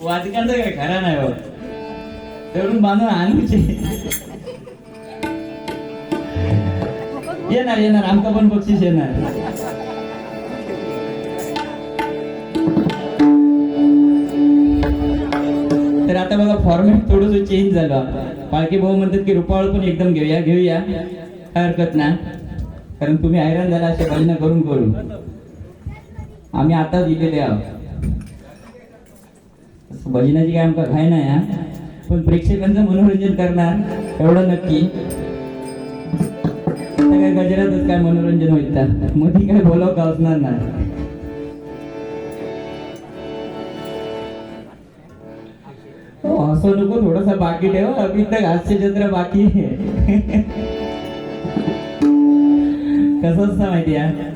वाचकांचं काय खरा नाही हो. तेवढून बांधून आणूचे येणार येणार. आमका पण बक्षीस येणार. तर आता बघा फॉर्मॅट थोडस चेंज झालं पालखी भाऊ म्हणतात की रुपाळ पण एकदम घेऊया घेऊया. काय हरकत ना कारण तुम्ही हैराण झाला असे भजन करून करून. आम्ही आता दिलेले आहोत. भजनाची काय आमका घाय नाही हा? पण प्रेक्षकांचं मनोरंजन करणार एवढं नक्की. काय गजरातच काय मनोरंजन होईल मध्ये काय बोलाव का असणार नाही? हो, असं नको थोडासा बाकी ठेव. अभी तक हास्य जत्रा बाकी आहे. कसं असतं माहिती आहे?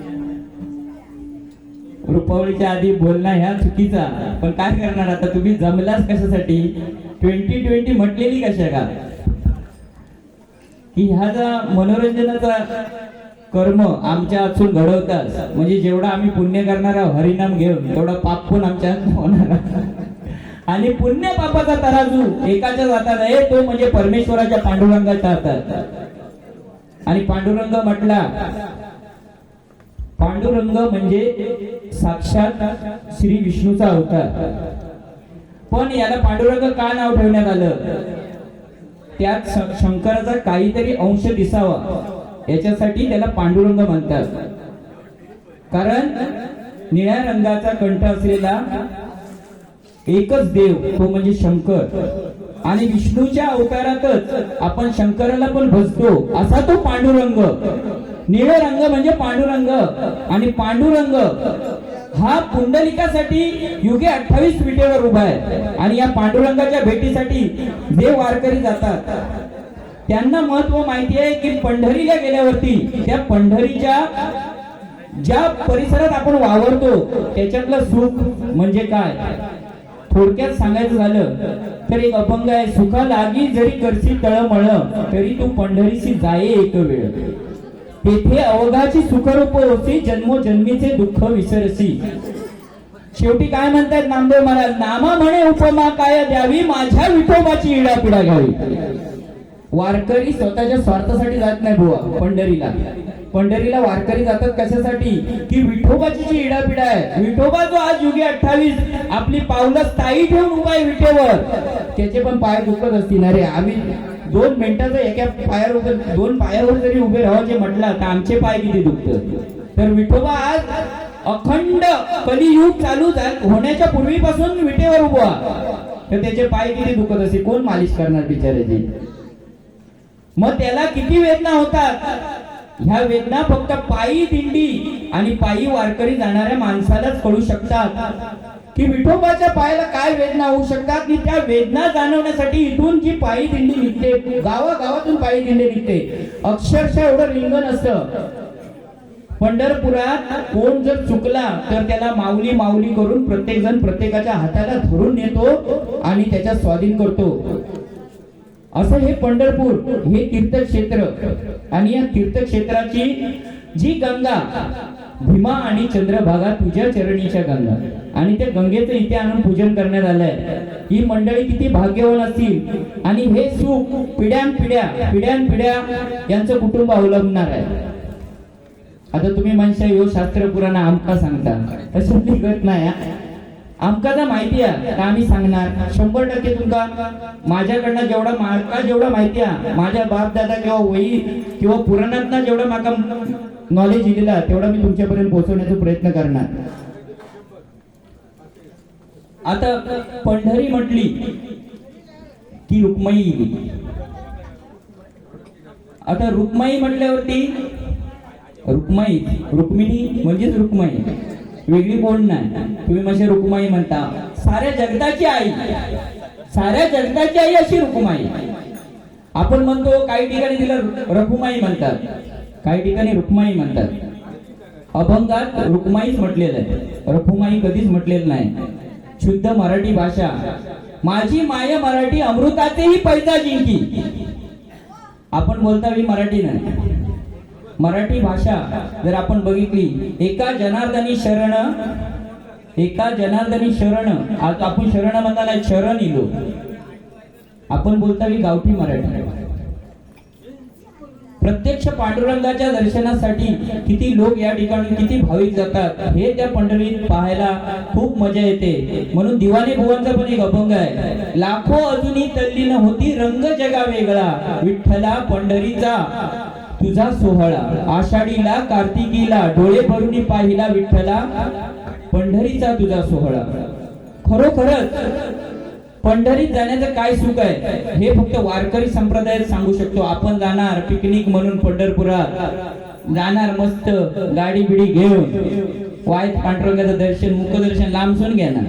रुपावळीच्या आधी बोलणं ह्या चुकीचा पण काय करणार आता? तुम्ही जमलाच कशासाठी? ट्वेंटी ट्वेंटी म्हटलेली कशा का? की ह्या जा मनोरंजनाचा कर्म आमच्या हातून घडवतात म्हणजे जेवढा आम्ही पुण्य करणार आहोत हरिनाम घेऊन तेवढा पाप पण आमच्या होणार आणि पुण्य पापाचा तराजू एकाच्या जातात आहे तो म्हणजे परमेश्वराच्या पांडुरंगाच्या हातात. आणि पांडुरंग म्हटला पांडुरंग म्हणजे साक्षात श्री विष्णूचा अवतार. पण याला पांडुरंग का नाव ठेवण्यात आलं? त्यात शंकराचा काहीतरी अंश दिसावा. याच्यासाठी त्याला पांडुरंग म्हणतात. कारण निळ्या रंगाचा कंठ असलेला एकच देव तो म्हणजे शंकर. आणि विष्णूच्या अवतारातच आपण शंकराला पण भजतो असा तो पांडुरंग. निळे रंग म्हणजे पांडुरंग. आणि पांडुरंग हा पुंडलिकासाठी युगे अठ्ठावीस विटेवर उभा आहे. आणि या पांडुरंगाच्या भेटीसाठी देव वारकरी जातात त्यांना महत्त्व माहिती आहे की पंढरीला गेल्यावरती त्या पंढरीच्या ज्या परिसरात आपण वावरतो त्याच्यातलं सुख म्हणजे काय? थोडक्यात सांगायचं झालं तर एक अपंग आहे सुखा लागी जरी करशी तळमळ तरी तू पंढरीशी जाये एक वेळ. तेथे अवघाची सुखरूप होती जन्मोजन्मीचे दुःख विसरसी. शेवटी काय म्हणतात नामदेव महाराज? नामा म्हणे उपमा काय द्यावी? माझ्या विठोबाची इडापिडा घ्यावी. वारकरी स्वतःच्या स्वार्थासाठी जात नाही बुवा पंढरीला. पंढरीला वारकरी जातात कशासाठी? की विठोबाची जी इडापिडा आहे. विठोबा जो आज युगे अठ्ठावीस आपली पावलं स्थायी ठेवून उभा आहे विठेवर. त्याचे पण पाय दुखत असतील. अरे आम्ही दोन मिनिटाचं एका पायावर दोन पायावर जरी उभे राहायचे म्हटलं तर आमचे पाय किती दुखत? तर विठोबा आज अखंड कलियुग चालू होण्याच्या पूर्वीपासून विटेवर उभा. तर त्याचे पाय किती दुखत असे? कोण मालिश करणार बिचाराची मग त्याला किती वेदना होतात? ह्या वेदना फक्त पायी दिंडी आणि पायी वारकरी जाणाऱ्या माणसालाच कळू शकतात. की विठोबाच्या पायाला काय वेदना होऊ शकतात? की त्या वेदना जाणवण्यासाठी इथून जी पायी दिंडी निघते गावागावातून पायी दिंडी निघते. अक्षरशः एवढं रिंगण असतं पंढरपुरात कोण जर चुकला तर त्याला माऊली माऊली करून प्रत्येक जण प्रत्येकाच्या हाताला धरून नेतो आणि त्याच्या स्वाधीन करतो. असं हे पंढरपूर हे तीर्थक्षेत्र. आणि या तीर्थक्षेत्राची जी गंगा भीमा आणि चंद्रभागा तुझ्या चरणीच्या गंगा. आणि त्या गंगेचं इथे आणून पूजन करण्यात आलंय. ही मंडळी किती भाग्यवान असतील. आणि हे सुख पिढ्यान पिढ्या पिढ्यान पिढ्या यांचं कुटुंब अवलंबणार आहे. आता तुम्ही म्हणशा यो शास्त्र पुराण आमका सांगता. तसं निघत नाही हा. आमका तर माहिती आहे तर आम्ही सांगणार. शंभर टक्के तुमका माझ्याकडनं जेवढा मार्का जेवढा माहिती आहे माझ्या बाप दादा किंवा वही किंवा पुराणात जेवढा माका नॉलेज दिलेला तेवढा मी तुमच्यापर्यंत पोहोचवण्याचा प्रयत्न करणार. आता पंढरी म्हटली की रुक्माई आता रुक्माई म्हटल्यावरती रुक्माई रुक्मिणी म्हणजेच रुक्माई वेगळी कोण नाही. तुम्ही म्हणजे रुक्माई म्हणता. साऱ्या जगताची आई. साऱ्या जगताची आई अशी रुक्माई आपण म्हणतो काही ठिकाणी तिला रघुमाई म्हणतात. काही ठिकाणी रुक्माई म्हणतात. अभंगात रुक्माईच म्हटलेलं आहे. रखुमाई कधीच म्हटलेलं नाही. शुद्ध मराठी भाषा. माझी माय मराठी अमृताचेही पैसा जिंकी. आपण बोलता मी मराठी नाही. मराठी भाषा जर आपण बघितली एका जनार्दनी शरण एका जनार्दनी शरण आज आपण शरण म्हणताना शरण इलो. आपण बोलता की गावठी मराठी. प्रत्यक्ष पांडुरंगाच्या दर्शनासाठी किती लोक या ठिकाणी किती भाविक जातात हे त्या पंढरीत पाहायला खूप मजा येते. म्हणून दिवाणी भुवनचा पण एक अभंग आहे. लाखो अजूनही तल्लीन होती रंग जगा वेगळा. विठ्ठला पंढरीचा तुझा सोहळा. आषाढीला कार्तिकीला डोळे भरून पाहिला विठ्ठला पंढरीचा तुझा सोहळा. खरोखरच पंढरीत जाण्याचं काय सुख आहे? हे फक्त वारकरी संप्रदायात सांगू शकतो. आपण जाणार पिकनिक म्हणून पंढरपुरात. जाणार मस्त गाडी बिडी घेऊन. वाईट पांडुरंगाचं दर्शन मुखदर्शन लांबसून घेणार.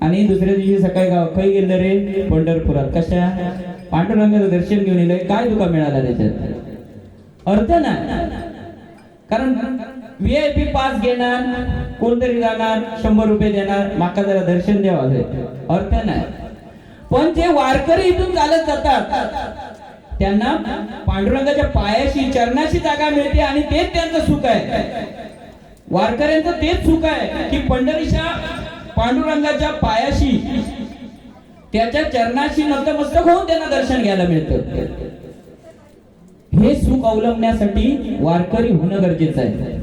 आणि दुसऱ्या दिवशी सकाळी गाव खै गेलं रे? पंढरपुरात. कशा? पांडुरंगाचं दर्शन घेऊन येलं काय तुका मिळाला त्याच्यात? अर्थ ना कारण व्हीआयपी पी पास घेणार कोणतरी जाणार शंभर रुपये देणार माका जरा दर्शन द्यावा अर्थ नाही. पण जे वारकरी इथून चालत जातात त्यांना पांडुरंगाच्या पायाशी चरणाशी जागा मिळते आणि तेच त्यांचं सुख आहे. वारकऱ्यांचं तेच सुख आहे की पंढरीच्या पांडुरंगाच्या पायाशी त्याच्या चरणाशी नतमस्तक होऊन त्यांना दर्शन घ्यायला मिळतं. हे सुख अवलंबण्यासाठी वारकरी होणं गरजेचं आहे.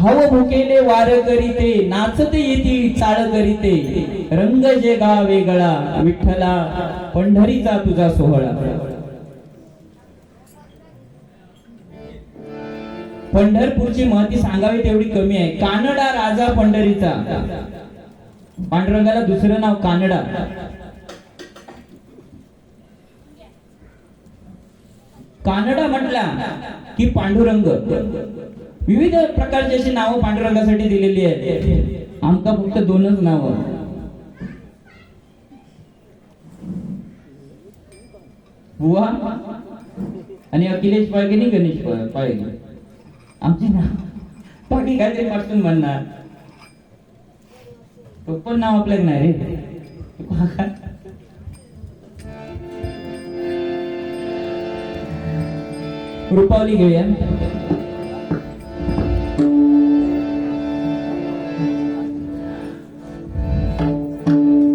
भाव भुकेले वार करीते नाचत येती चाळ करीते. रंग जे गा वेगळा विठ्ठला पंढरीचा तुझा सोहळा. पंढरपूरची महती सांगावी तेवढी कमी आहे. कानडा राजा पंढरीचा. पांडुरंगाला दुसरं नाव कानडा. कानडा म्हटला की पांडुरंग. विविध प्रकारची अशी नावं पांडुरंगासाठी दिलेली आहेत. आमका फक्त दोनच नाव. बुवा आणि अखिलेश पाळगे आणि गणेश पाळगे आमची नाव बाकी काहीतरी पासून म्हणणार. तो पण नाव आपल्याला नाही रे. रुपावली घेऊया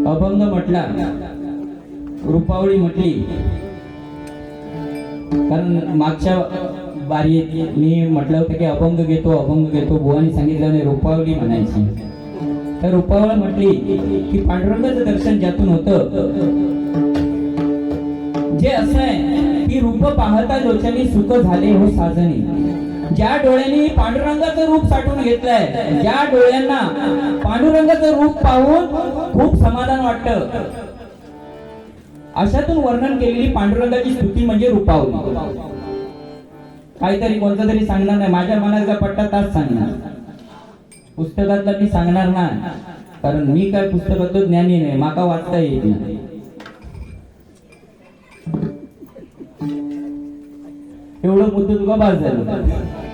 अभंग म्हटला रुपावळी म्हटली. कारण मागच्या बारीत मी म्हटलं होतं की अभंग घेतो अभंग घेतो बुवानी सांगितलं नाही रुपावली म्हणायची. तर रुपावळ म्हटली की पांडुरंगाचं दर्शन ज्यातून होत. जे असं आहे की रूप पाहता लोचनी सुख झाले हो साजनी ज्या डोळ्यांनी पांडुरंगाचं रूप साठवून घेतलंय ज्या डोळ्यांना पांडुरंगाचं रूप पाहून खूप समाधान वाटत. अशातून वर्णन केलेली पांडुरंगाची स्तुती म्हणजे रूपावली. काहीतरी कोणतं तरी सांगणार नाही. माझ्या मनाचा पट्टा तास सांगणार. पुस्तकातला मी सांगणार नाही. कारण मी काय पुस्तकातलं ज्ञानी नाही. माका वाचता येत नाही. एवढं मुद्दे तुका बास झालं?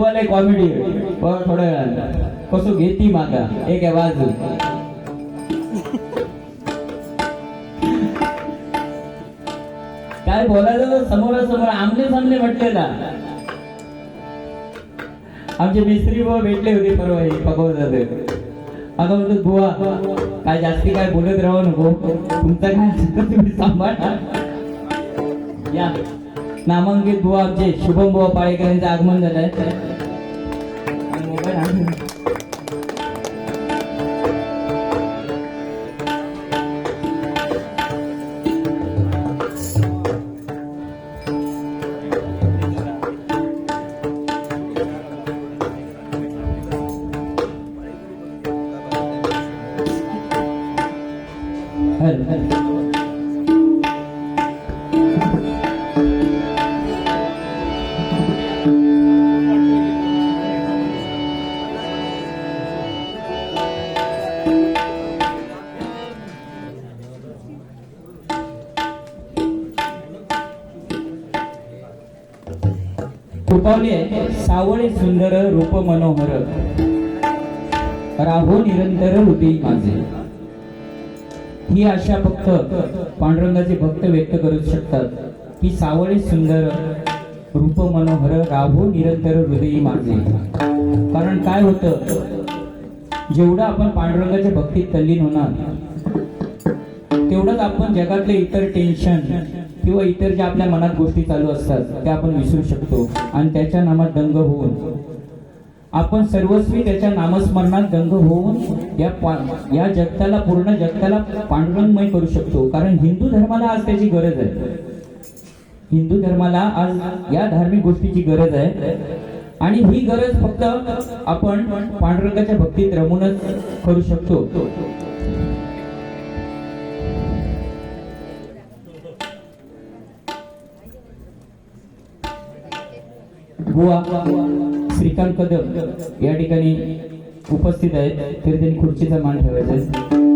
पण कॉमेडी बघा थोड्या वेळात कसो घेती माका. एक आहे बाजू काय बोलायचं समोरासमोर आमले सामने म्हटले ना आमचे मिस्त्री बुवा भेटले होते परवा हे पकवतात आता म्हणतो बुवा काय जास्ती काय बोलत राहू नको. तुमचं काय असेल तुम्ही सांभाळा. या. नामांकित बुवा आमचे शुभम बुवा पाळेकर यांचं आगमन झालं आहे आणून. हॅलो हॅलो आहे सावळे सुंदर रूप मनोहर. राहो निरंतर होती माझे. ही आशा फक्त पांडुरंगाचे भक्त व्यक्त करू शकतात. की सावळे सुंदर रूप मनोहर राहू निरंतर हृदयी माझे. कारण काय होतं? जेवढं आपण पांडुरंगाच्या भक्तीत तल्लीन होणार तेवढंच आपण जगातले इतर टेन्शन किंवा इतर ज्या आपल्या मनात गोष्टी चालू असतात त्या आपण विसरू शकतो. आणि त्याच्या नामात दंग होऊन आपण सर्वस्वी त्याच्या नामस्मरणात दंग होऊन या पा- या जगताला पूर्ण जगताला पांडुरंगमय करू शकतो. कारण हिंदू धर्माला आज त्याची गरज आहे. हिंदू धर्माला आज या धार्मिक गोष्टीची गरज आहे. आणि ही गरज फक्त आपण पांडुरंगाच्या भक्तीत रमूनच करू शकतो. बुवा श्रीकांत कदम या ठिकाणी उपस्थित आहेत. तरी त्यांनी खुर्चीचा मान ठेवायचा